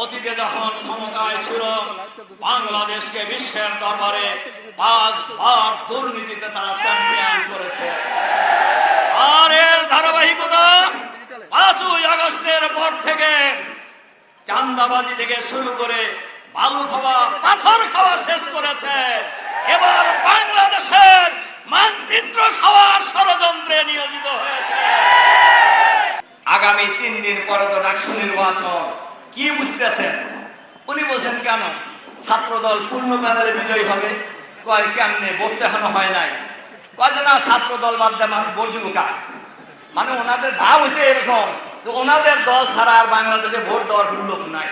অতীতে যখন ক্ষমতায় ছিল, বাংলাদেশকে বিশ্বের দরবারে পাঁচবার দুর্নীতিতে তারা চ্যাম্পিয়ন করেছে। আর এর ধারাবাহিকতা পাঁচই আগস্টের পর থেকে চান্দাবাজি থেকে শুরু করে বালু খাওয়া, পাথর খাওয়া শেষ করেছে। এবার বাংলাদেশের মানচিত্র খাওয়ার ষড়যন্ত্রে নিয়োজিত হয়েছে। আগামী তিন দিন পরে তো ডাকসু নির্বাচন। কি বুঝতেছেন? উনি বলছেন, কেন? ছাত্রদল পূর্ণ প্যানেলে বিজয়ী হবে। কয়, কেমনে? ভোট দেখানো হয় নাই। কয় না, ছাত্রদল বাদ দেন, আমি ভোট দিব মানে ওনাদের ভাব হয়েছে এরকম তো ওনাদের দল ছাড়া আর বাংলাদেশে ভোট দেওয়ার কোনো লোক নাই।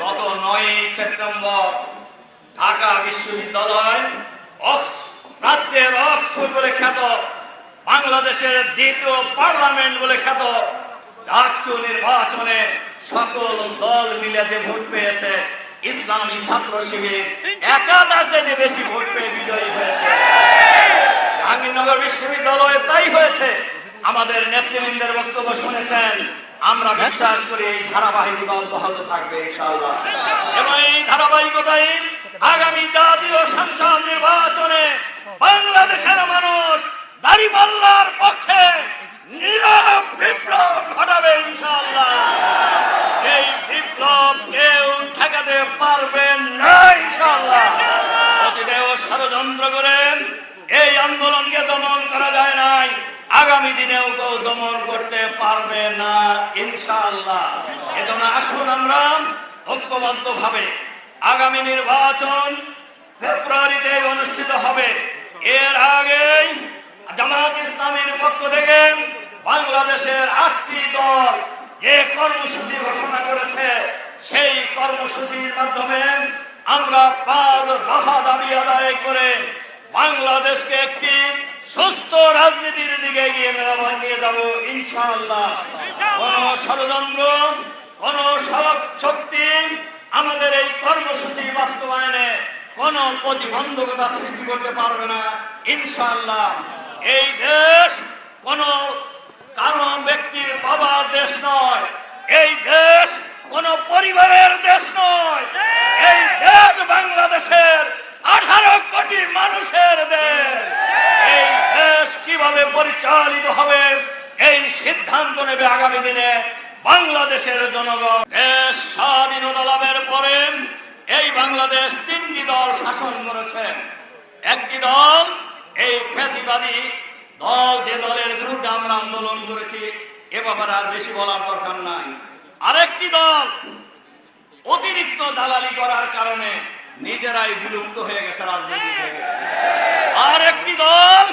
গত নয় সেপ্টেম্বর ঢাকা বিশ্ববিদ্যালয় প্রাচ্যের অক্সফোর্ড বলে খ্যাত, বাংলাদেশের দ্বিতীয় পার্লামেন্ট বলে খ্যাত ডাকচু নির্বাচনে সকল দল মিলে যে ভোট পেয়েছে, ইসলামী ছাত্র শিবির একাধার চাইতে বেশি ভোট পেয়ে বিজয়ী হয়েছে। জাহাঙ্গীরনগর বিশ্ববিদ্যালয়ে তাই হয়েছে। আমাদের নেতৃবৃন্দের বক্তব্য শুনেছেন। আমরা বিশ্বাস করি এই ধারাবাহিকতা অব্যাহত থাকবে, ইনশাআল্লাহ। এবং এই ধারাবাহিকতাই আগামী জাতীয় সংসদ নির্বাচনে বাংলাদেশের মানুষ দাড়িপাল্লার পক্ষে ইনশাআল্লাহ। ষড়যন্ত্র করেন এই আন্দোলনকে দমন করা যায় নাই। আগামী দিনেও কেউ দমন করতে পারবে না, ইনশাআল্লাহ। এজন্য আসুন আমরা ঐক্যবদ্ধ ভাবে আগামী নির্বাচন ফেব্রুয়ারিতে অনুষ্ঠিত হবে। এর আগেই জামাত ইসলামের পক্ষ থেকে বাংলাদেশের আটটি দল যে কর্মসূচি ঘোষণা করেছে, সেই কর্মসূচির মাধ্যমে আমরা পাঁচ দফা দাবি আদায় করে বাংলাদেশকে একটি সুস্থ রাজনীতির দিকে এগিয়ে নিয়ে যাব ইনশাআল্লাহ। কোন ষড়যন্ত্র, কোন শক্তি আমাদের এই কর্মসূচি বাস্তবায়নে কোন প্রতিবন্ধকতা সৃষ্টি করতে পারবে না ইনশাআল্লাহ। এই দেশ কোন কারও ব্যক্তির বাবার দেশ নয়, এই দেশ কোন পরিবারের দেশ নয় এই দেশ বাংলাদেশের আঠারো কোটি পরিচালিত হবে, এই সিদ্ধান্ত নেবে আগামী দিনে বাংলাদেশের জনগণ। দেশ স্বাধীনতা লাভের পরে এই বাংলাদেশ তিনটি দল শাসন করেছে। একটি দল, এই ফ্যাসিবাদী দল, যে দলের বিরুদ্ধে আমরা আন্দোলন করেছি, এ ব্যাপারে আর বেশি বলার দরকার নাই। আরেকটি দল, অতিরিক্ত দালালি করার কারণে নিজেরাই বিলুপ্ত হয়ে গেছে রাজনীতি থেকে আর একটি দল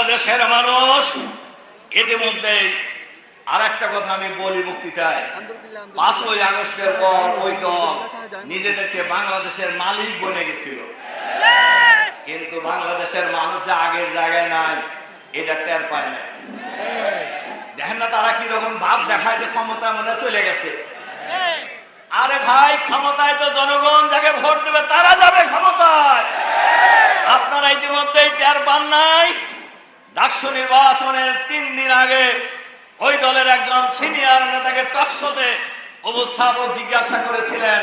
বাংলাদেশের মানুষ ইতিমধ্যেই আর একটা কথা আমি বলি বক্তৃতায়। পাঁচই আগস্টের পর ওই দল নিজেদেরকে বাংলাদেশের মালিক বনে গেছিল। কিন্তু বাংলাদেশের মানুষ যে আগের জায়গায় নাই, এটা টের পায় না। দেখেন না তারা কীরকম ভাব দেখায় যে ক্ষমতা মনে চলে গেছে। আরে ভাই, ক্ষমতায় তো জনগণ যাকে ভোট দেবে তারা যাবে ক্ষমতায় আপনারা ইতিমধ্যেই টের পান নাই ডাকসু নির্বাচনের তিন দিন আগে ওই দলের একজন সিনিয়র নেতাকে টকশোতে উপস্থাপক জিজ্ঞাসা করেছিলেন